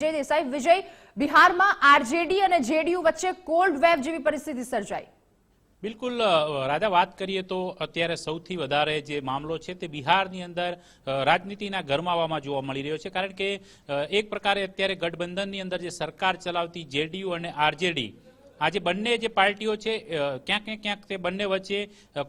વિજય દેસાઈ, વિજય, બિહારમાં આરજેડી અને જેડીયુ વચ્ચે કોલ્ડ વેવ જેવી પરિસ્થિતિ સર્જાઈ. બિલકુલ રાજા, વાત કરીએ તો અત્યારે સૌથી વધારે જે મામલો છે તે બિહારની અંદર રાજનીતિના ગરમાવામાં જોવા મળી રહ્યો છે. કારણ કે એક પ્રકારે અત્યારે ગઠબંધનની અંદર જે સરકાર ચલાવતી જેડીયુ અને આરજેડી આ જે બંને જે પાર્ટીઓ છે ક્યાંક ને ક્યાંક તે બંને વચ્ચે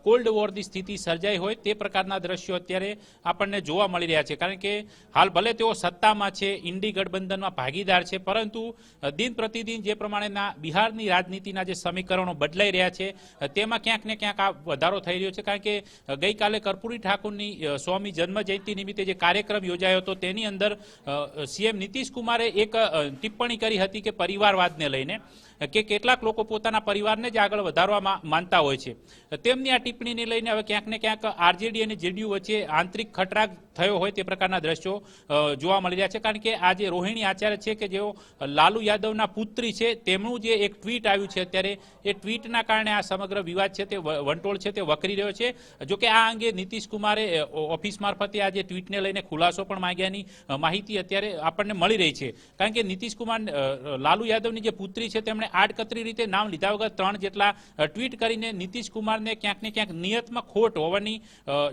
કોલ્ડ વોરની સ્થિતિ સર્જાઈ હોય તે પ્રકારના દ્રશ્યો અત્યારે આપણને જોવા મળી રહ્યા છે. કારણ કે હાલ ભલે તેઓ સત્તામાં છે, ઇન્ડી ગઠબંધનમાં ભાગીદાર છે, પરંતુ દિન પ્રતિદિન જે પ્રમાણેના બિહારની રાજનીતિના જે સમીકરણો બદલાઈ રહ્યા છે તેમાં ક્યાંક ને ક્યાંક આ વધારો થઈ રહ્યો છે. કારણ કે ગઈકાલે કર્પૂરી ઠાકુરની સ્વામી જન્મ જયંતિ નિમિત્તે જે કાર્યક્રમ યોજાયો હતો, તેની અંદર સીએમ નીતિશ કુમારે એક ટિપ્પણી કરી હતી કે પરિવારવાદને લઈને કે કેટલાક લોકો પોતાના પરિવારને જ આગળ વધારવામાં માનતા હોય છે. તેમની આ ટિપ્પણીને લઈને હવે ક્યાંક ને ક્યાંક આરજેડી અને જેડીયુ વચ્ચે આંતરિક ખટરાગ થયો હોય તે પ્રકારના દ્રશ્યો જોવા મળી રહ્યા છે. કારણ કે આ જે રોહિણી આચાર્ય છે કે જેઓ લાલુ યાદવના પુત્રી છે, તેમનું જે એક ટ્વીટ આવ્યું છે અત્યારે, એ ટ્વીટના કારણે આ સમગ્ર વિવાદ છે તે વંટોળ છે તે વકરી રહ્યો છે. જોકે આ અંગે નીતિશ કુમારે ઓફિસ મારફતે આ જે ટ્વીટને લઈને ખુલાસો પણ માંગ્યાની માહિતી અત્યારે આપણને મળી રહી છે. કારણ કે નીતિશ કુમાર લાલુ યાદવની જે પુત્રી છે, તેમણે આડકતરી રીતે નામ લીધા વગર ત્રણ જેટલા ટ્વીટ કરીને નીતિશ કુમારને ક્યાંક ને ક્યાંક નિયતમાં ખોટ હોવાની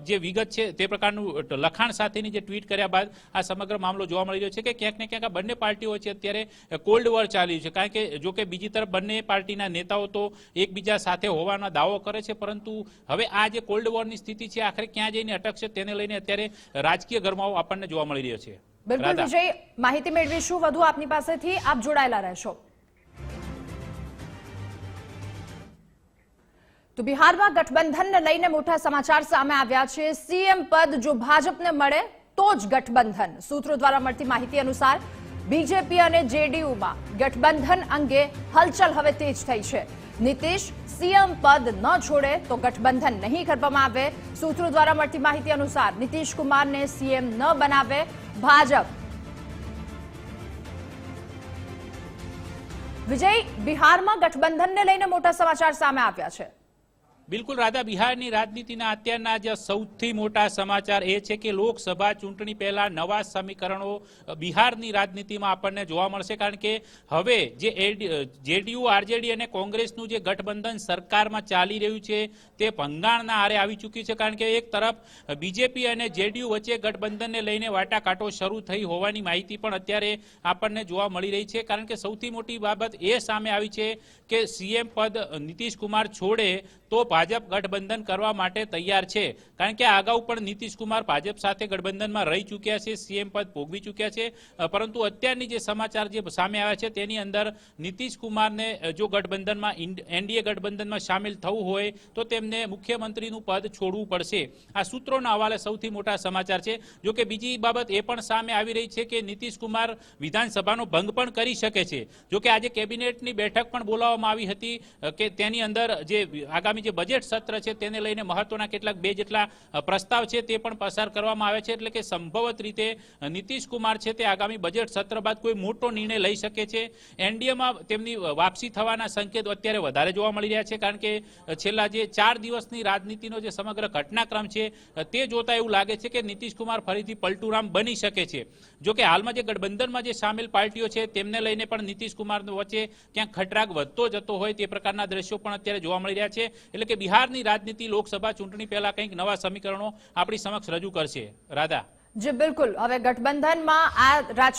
જે વિગત છે તે પ્રકારનું લખાણ સાથેની જે ટ્વીટ કર્યા બાદ આ સમગ્ર મામલો જોવા મળી રહ્યો છે કે ક્યાંક ને ક્યાંક આ બંને પાર્ટીઓ છે અત્યારે કોલ્ડ વોર ચાલી રહ્યું છે. કારણ કે જો કે બીજી તરફ બંને પાર્ટીના નેતાઓ તો એકબીજા સાથે હોવાનો દાવો કરે છે પરંતુ હવે આ જે કોલ્ડ વોરની સ્થિતિ છે આખરે ક્યાં જઈને અટકશે તેને લઈને અત્યારે રાજકીય ગરમાવો આપણને જોવા મળી રહ્યો છે. બિલકુલ. વિજય માહિતી મેળવીશું. વધુ આપની પાસેથી આપ જોડાયેલા રહેશો. તો બિહારમાં ગઠબંધનને લઈને મોટા સમાચાર સામે આવ્યા છે. સીએમ પદ જો ભાજપને મળે તો જ ગઠબંધન. સૂત્રો દ્વારા મળતી માહિતી અનુસાર બીજેપી અને જેડીયુમાં ગઠબંધન અંગે હલચલ હવે તેજ થઈ છે. નીતિશ, સીએમ પદ ન છોડે તો ગઠબંધન નહીં કરવામાં આવે. સૂત્રો દ્વારા મળતી માહિતી અનુસાર નીતિશ કુમારને સીએમ ન બનાવે ભાજપ. વિજય, બિહારમાં ગઠબંધનને લઈને મોટા સમાચાર સામે આવ્યા છે. બિલકુલ રાધા, બિહારની રાજનીતિના અત્યારના જે સૌથી મોટા સમાચાર એ છે કે લોકસભા ચૂંટણી પહેલા નવા સમીકરણો બિહારની રાજનીતિમાં આપણને જોવા મળશે. કારણ કે હવે જે જેડીયુ, આરજેડી અને કોંગ્રેસનું જે ગઠબંધન સરકારમાં ચાલી રહ્યું છે, તે ભંગાણના આરે આવી ચૂક્યું છે. કારણ કે એક તરફ બીજેપી અને જેડીયુ વચ્ચે ગઠબંધનને લઈને વાટાઘાટો શરૂ થઈ હોવાની માહિતી પણ અત્યારે આપણને જોવા મળી રહી છે. કારણ કે સૌથી મોટી બાબત એ સામે આવી છે કે સીએમ પદ નીતિશ કુમાર છોડે તો ભાજપ ગઠબંધન કરવા માટે તૈયાર છે. કારણ કે અગાઉ પણ નીતિશ કુમાર ભાજપ સાથે ગઠબંધનમાં રહી ચૂક્યા છે, સીએમ પદ ભોગવી ચૂક્યા છે. પરંતુ અત્યારની જે સમાચાર જે સામે આવ્યા છે, તેની અંદર નીતિશ કુમારને જો ગઠબંધનમાં એનડીએ ગઠબંધનમાં સામેલ થવું હોય, તો તેમને મુખ્યમંત્રીનું પદ છોડવું પડશે. આ સૂત્રોના હવાલે સૌથી મોટા સમાચાર છે. જો કે બીજી બાબત એ પણ સામે આવી રહી છે કે નીતિશ કુમાર વિધાનસભાનો ભંગ પણ કરી શકે છે. જો કે આજે કેબિનેટની બેઠક પણ બોલાવવામાં આવી હતી કે તેની અંદર જે આગામી જે બજેટ સત્ર છે તેને લઈને મહત્વના કેટલાક બે જેટલા પ્રસ્તાવ છે તે પણ પસાર કરવામાં આવે છે. એટલે કે સંભવત રીતે નીતિશ કુમાર છે તે આગામી બજેટ સત્ર બાદ કોઈ મોટો નિર્ણય લઈ શકે છે. એનડીએમાં તેમની વાપસી થવાના સંકેત અત્યારે વધારે જોવા મળી રહ્યા છે. કારણ કે છેલ્લા જે ચાર દિવસની રાજનીતિનો જે સમગ્ર ઘટનાક્રમ છે તે જોતા એવું લાગે છે કે નીતિશ કુમાર ફરીથી પલટુરામ બની શકે છે. જો કે હાલમાં જે ગઠબંધનમાં જે સામેલ પાર્ટીઓ છે તેમને લઈને પણ નીતિશ વચ્ચે ક્યાંક ખટરાગ વધતો જતો હોય તે પ્રકારના દ્રશ્યો પણ અત્યારે જોવા મળી રહ્યા છે. એટલે કે બિહારની રાજનીતિ લોકસભા ચૂંટણી પહેલા કંઈક નવા સમીકરણો આપણી સમક્ષ રજૂ કરશે. રાધા. જી, બિલકુલ. હવે ગઠબંધનમાં આ રાજ